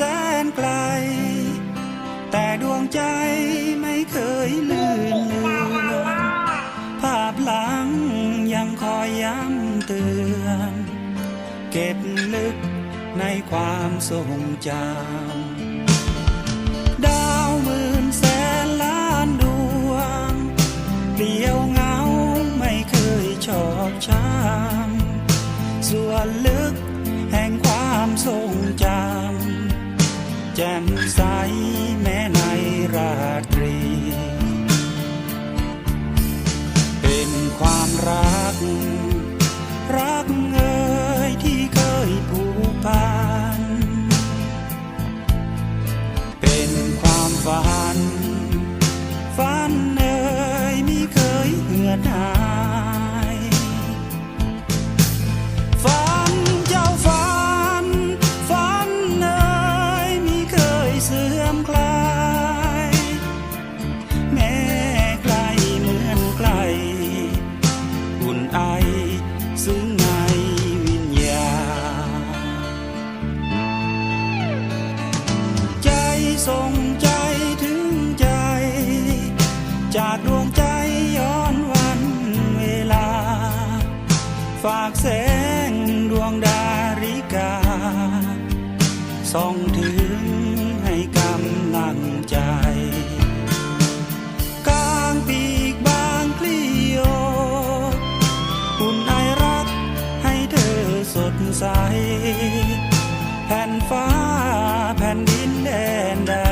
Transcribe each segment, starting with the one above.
แสนไกล แต่ดวงใจไม่เคยลืมเลือนภาพหลังยังคอยย้ำเตือน เก็บลึกในความทรงจำดาวหมื่นแสนล้านดวงเดี่ยวเงาไม่เคยชอบช้ำส่วนลึก แจ่มใสแม้ในราตรี เป็นความรัก รักเอ่ยที่เคยผูกพัน เป็นความฝัน ฝันเอ่ยมิเคยเหือดหาย ส่งใจถึงใจ จากดวงใจย้อนวันเวลา ฝากแสงดวงดาริกา ส่องถึงให้กำลังใจ ผ่นดินแดนใด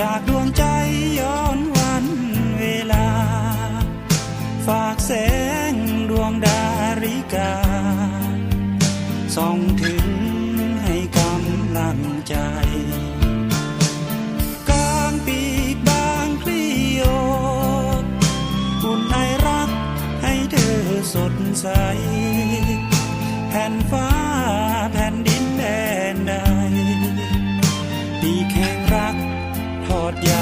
จากดวงใจย้อนวันเวลา ฝากแสงดวงดาริกา ส่องถึงให้กำลังใจกลางปีกบางคลีโออุ่นไอรักให้เธอสดใสแผ่น Yeah.